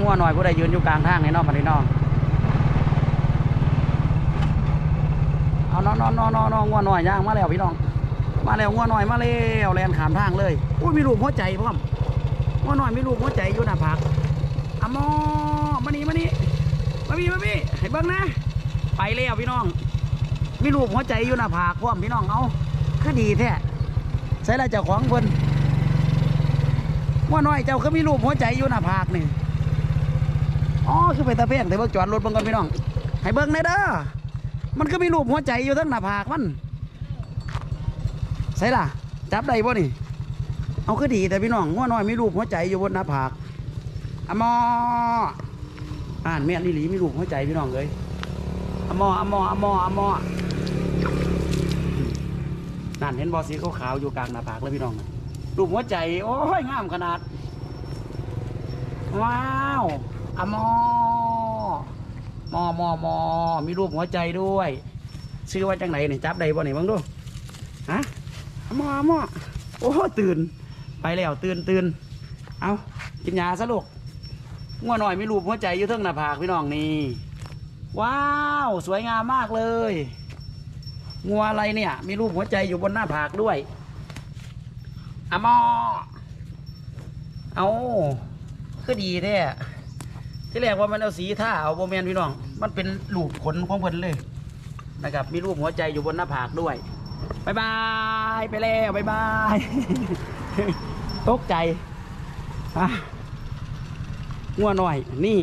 งัวหน่อยผู้ใดยืนอยู่กลางทางนี่เนาะบัดนี้เนาะเอานอนนอนนอนนอนงัวหน่อยย่างมาแล้วพี่น้อง มาแล้วงัวหน่อยมาแล้วแลนขามทางเลยอุ้ยมีรูปหัวใจพร้อมงัวหน่อยมีรูปหัวใจอยู่หน้าผากอะมอมานี่มานี่มาพี่มาพี่ให้เบิ่งนะ ไปแล้วพี่น้อง มีรูปหัวใจอยู่หน้าผากพร้อมพี่น้องเอาคือดีแท้ใส่ละเจ้าของเพิ่นงัวหน่อยเจ้าคือมีรูปหัวใจอยู่หน้าผากนี่ อ๋อคือไปตะเพียงแต่เบิ่งจอดรถเบิ่งก่อนพี่น้อง ให้เบิ่งหน่อยเด้อ มันก็มีรูปหัวใจอยู่ทั้งหน้าผากมันใช่ล่ะ จับได้บ่นี่ เอาคือดีแต่พี่น้องงัวน้อยมีรูปหัวใจอยู่บนหน้าผากอะมออ่านแม่นอีหลีมีรูปหัวใจพี่น้องเลยอะมออะมออะมออะมอนั่นเห็นบอสีขาวๆอยู่กลางหน้าผากเลยพี่น้องรูปหัวใจ โอ้ยงามขนาด ว้าว อะมอมอมอมอมีรูปหัวใจด้วยชื่อว่าจังไหนนี่จับได้บ่นี่เบ้างดูฮะหมอหมอโอ้ตื่น ไปแล้วตื่นตื่นเอากินยาซะลูกงัวหน่อยมีรูปหัวใจอยู่เทั้งหน้าผากพี่น้องนี่ว้าว สวยงามมากเลยงัวอะไรเนี่ย มีรูปหัวใจอยู่บนหน้าผากด้วยอะมอเอาคือดีแท้ ที่แรกว่ามันเอาสีท่าเอาโบแมนพี่น้อง มันเป็นรูปขนของเพิ่นเลยนะครับ มีรูปหัวใจอยู่บนหน้าผากด้วยบายบายไปแล้วบายบายตกใจอะงัวหน่อยนี่